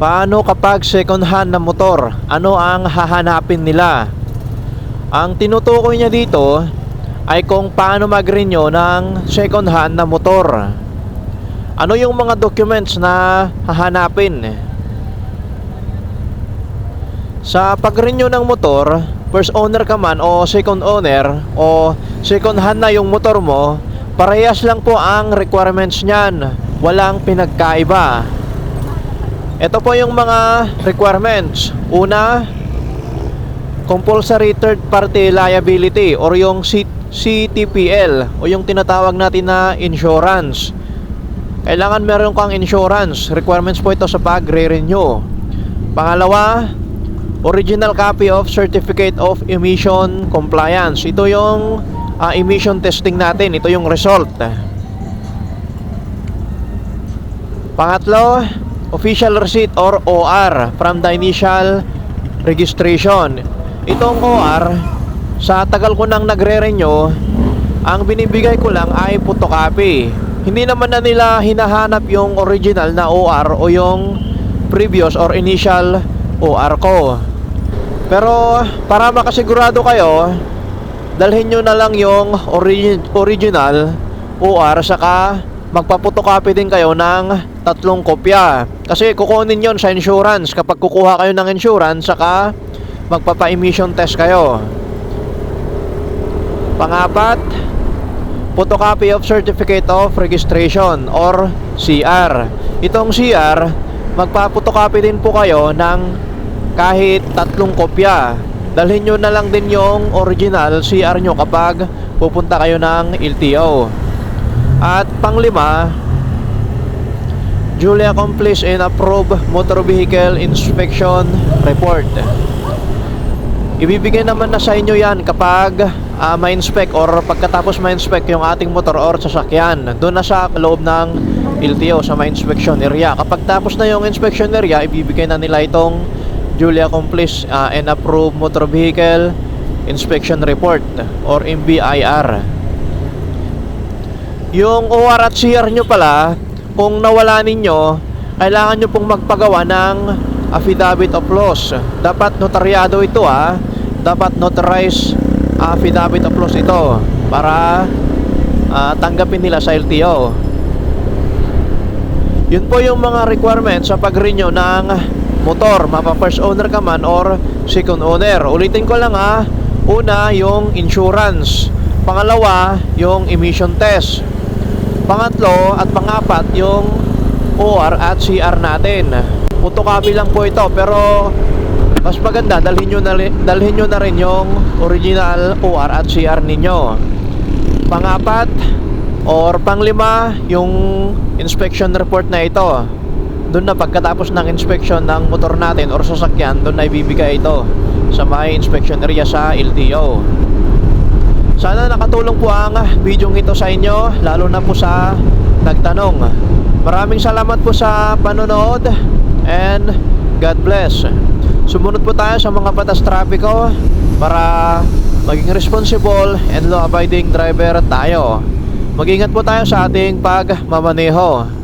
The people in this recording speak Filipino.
Paano kapag second hand na motor? Ano ang hahanapin nila? Ang tinutukoy niya dito ay kung paano mag-renew ng second hand na motor. Ano yung mga documents na hahanapin? Sa pag-renew ng motor, first owner ka man o second owner o second hand na yung motor mo, parehas lang po ang requirements niyan. Walang pinagkaiba. Ito po yung mga requirements. Una, compulsory third party liability or yung CTPL o yung tinatawag natin na insurance. Kailangan meron kang insurance. Requirements po ito sa pag-renew. Pangalawa, original copy of Certificate of Emission Compliance. Ito yung ah, emission testing natin. Ito yung result. Pangatlo, official receipt or OR from the initial registration. Itong OR, sa tagal ko nang nagre-renew, ang binibigay ko lang ay photocopy. Hindi naman na nila hinahanap yung original na OR o yung previous or initial OR ko. Pero para makasigurado kayo, dalhin nyo na lang yung ori- original OR saka magpapotocopy din kayo ng tatlong kopya. Kasi kukunin yon sa insurance kapag kukuha kayo ng insurance saka magpapa-emission test kayo. Pangapat, photocopy of Certificate of Registration or CR. Itong CR, magpapotocopy din po kayo ng kahit tatlong kopya. Dalhin nyo na lang din yung original CR nyo kapag pupunta kayo ng LTO. At panglima, duly accomplished and approved motor vehicle inspection report. Ibibigay naman na sa inyo yan kapag ah, ma-inspect or pagkatapos ma-inspect yung ating motor or sasakyan. Doon na sa loob ng LTO sa ma-inspection area. Kapag tapos na yung inspection area, ibibigay na nila itong duly accomplished ah, and approved motor vehicle inspection report or MBIR. Yung OR at CR nyo pala, kung nawala ninyo, kailangan nyo pong magpagawa ng affidavit of loss. Dapat notaryado ito ha. Dapat notarized affidavit of loss ito para ah, tanggapin nila sa LTO. Yun po yung mga requirements sa pag-renew ng motor, mapa first owner ka man or second owner. Ulitin ko lang ha. Una, yung insurance. Pangalawa, yung emission test. Pangatlo at pangapat, yung OR at CR natin. Photocopy lang po ito pero mas maganda dalhin nyo na, dalhin nyo na rin yung original OR at CR ninyo. Pangapat or panglima, yung inspection report na ito. Doon na pagkatapos ng inspection ng motor natin or sasakyan, doon na ibibigay ito sa may inspection area sa LTO. Sana nakatulong po ang video ito sa inyo, lalo na po sa nagtanong. Maraming salamat po sa panonood and God bless. Sumunod po tayo sa mga batas trapiko para maging responsible and law-abiding driver tayo. Mag-ingat po tayo sa ating pagmamaneho.